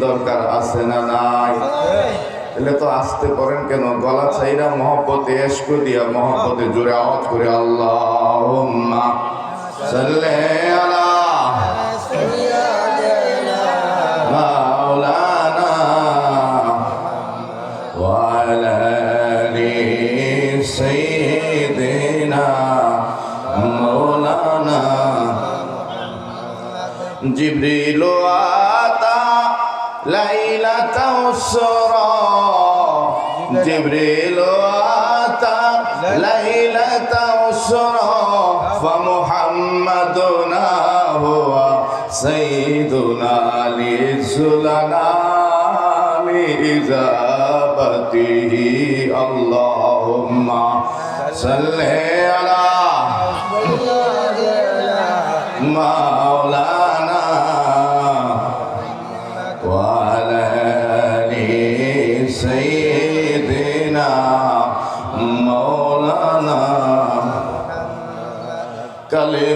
দরকার আছে না নাই? তাহলে তো আসতে পারেন কেন? গলা চাইরা মহব্বতে এসক দিয়া মহব্বতে জোরে আওয়াজ করে আল্লাহ সাল্লে আলা জিব্রিল আতা آل سيدنا مولانا جبريل آتى ليلة أسرى جبريل آتى ليلة أسرى فمحمدنا هو سيدنا لزلنا لإجابته اللهم صل على مولانا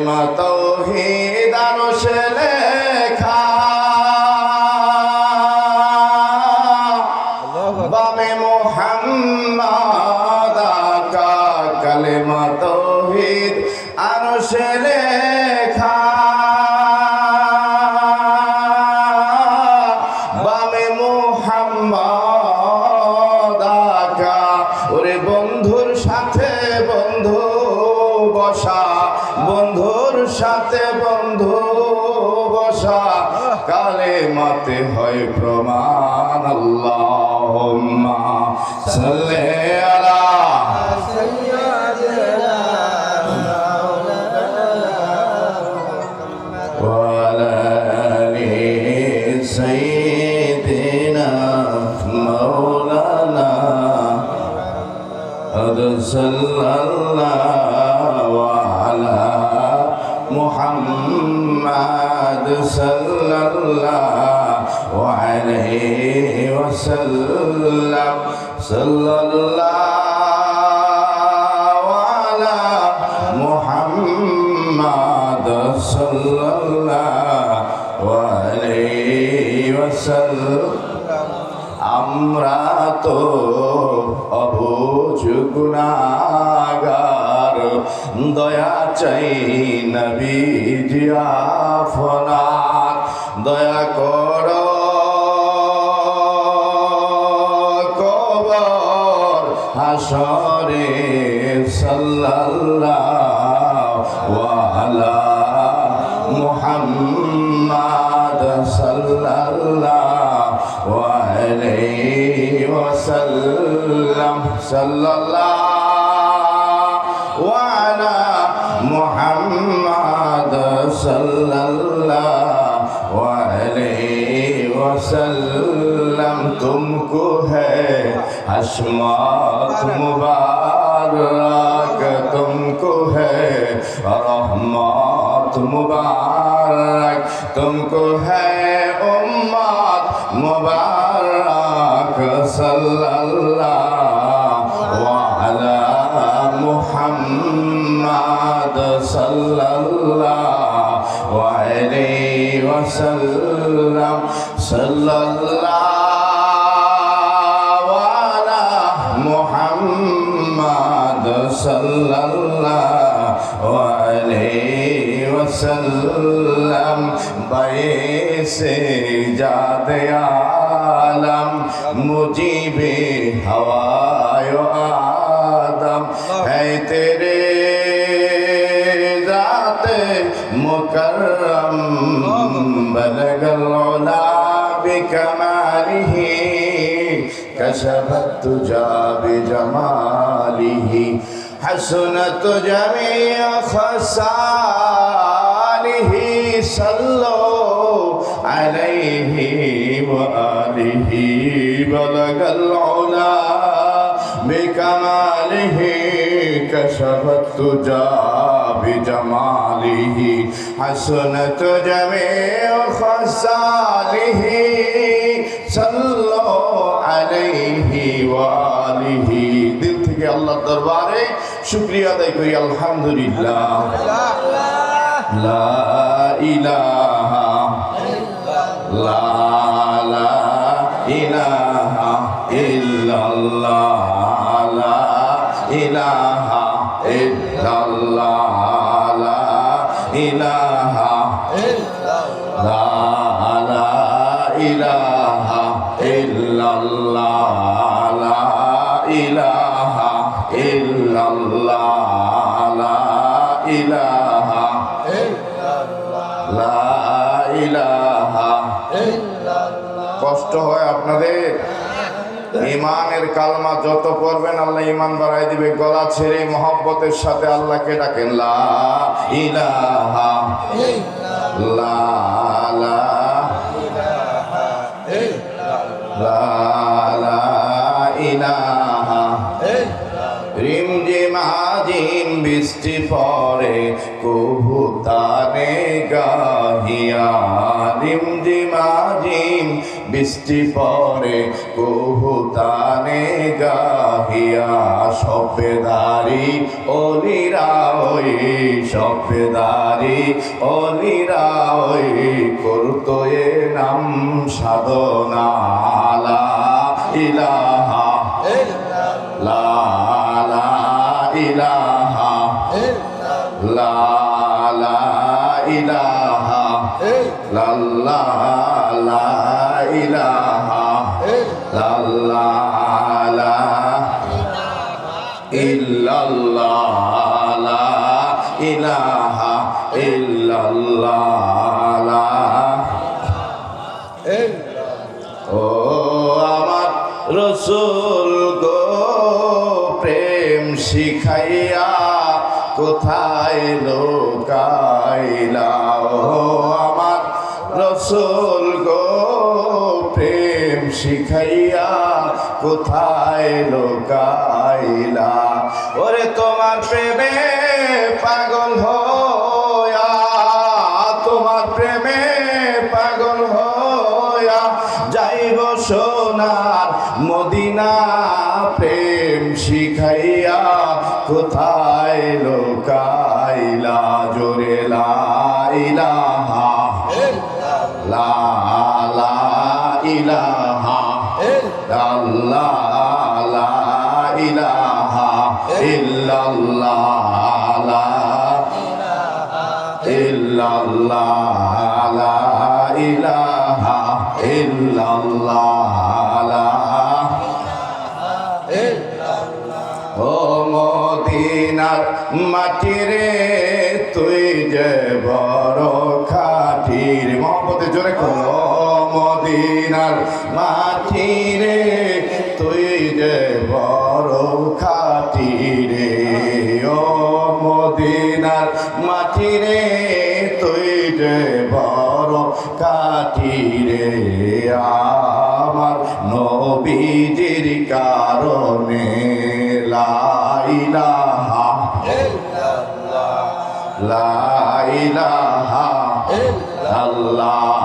কালিমা তৌহিদ আরশে লেখা বামে মোহাম্মদ আকা কালিমা তৌহিদ আরশে লেখা মাতে হয় প্রমাণ আল্লাহুম্মা সাল্লি আলা وعلى آل سيدنا مولانا قد صلى الله على محمد صلى الله عليه وسلم صلى الله على محمد صلى الله عليه وسلم আমরা তো অবুঝ গুণাগার দয়া চাই নবীজি আফনার দয়া কর হাসরে সাল্লাল্লাহু আলা মুহাম্মাদ সাল্লাল্লাহু আলাইহি ওয়াসাল্লাম। সাল্লাল্লাহু আলা মুহাম্মাদ সাল্লাল্লাহু আলাইহি ওয়াসাল্লাম। तुमको है हशमत मुबारक तुमको है रहमत मुबारक तुमको है उम्मत मुबारक सल्लल्लाहु अला मुहम्मद सल्लल्लाहु अलैहि वसल्लम सल्लल्लाहु সাল্লাল্লাহু আলাইহি ওয়াসাল্লাম বাইসে জাদে আলম মুজিবে হওয়ায় আদম। হ্যাঁ তেরে জাতে মুকরম বলগল ওলা বিকমালিহি। كشفت تجا بجماله حسنت جميع خصاله صلوا عليه وآله بلغ العلا بكماله كشفت تجا بجماله حسنت جميع خصاله صلوا আলাইহি ওয়া আলিহি। দিল থেকে আল্লাহর দরবারে শুকরিয়া আদায় করি, আলহামদুলিল্লাহ। লা ইলাহা লা লা ইলাহা ইল্লাল্লাহ। লা ইলাহা ইল্লাল্লাহ। ইলাহা। লা ইলাহা। কষ্ট হয় আপনাদের? ইমানের কালমা যত পড়বেন আল্লাহ ইমান বাড়াই দিবে। গলা ছেড়ে মহব্বতের সাথে আল্লাহকে ডাকেন, লা ইলাহা। লা বৃষ্টি পরে কহুতানে গাহিয়া সভ্যদারি অলিরা ওই সভ্যদারি অলিরা ওই করতো এ নাম সাধনা লা কোথায় লোকাইলা? ওরে তোমার প্রেমে পাগল হয়া তোমার প্রেমে পাগল হয়া যাইব সোনার মদিনা প্রেম শিখাইয়া কোথায় মদিনার মাটি রে তুই যে বড় খাটির মহব্বতে জোরে করো মদিনার মাটি রে বড় খাটি রে ও মদিনার মাটি রে তুই যে বড় কাটি রে। আমার নবীজির কারণে লাইলাহা লাইলাহা আল্লাহ।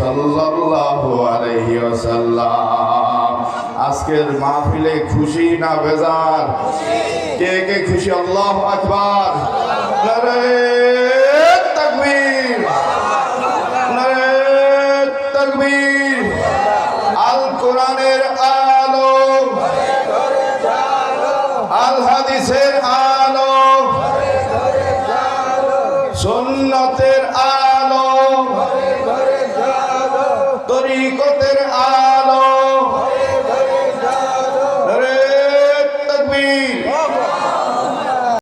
সাল্লাল্লাহু আলাইহি ওয়াসাল্লাম। আজকের মাহফিলে খুশি না বেজার? কে কে খুশি? আল্লাহু আকবার।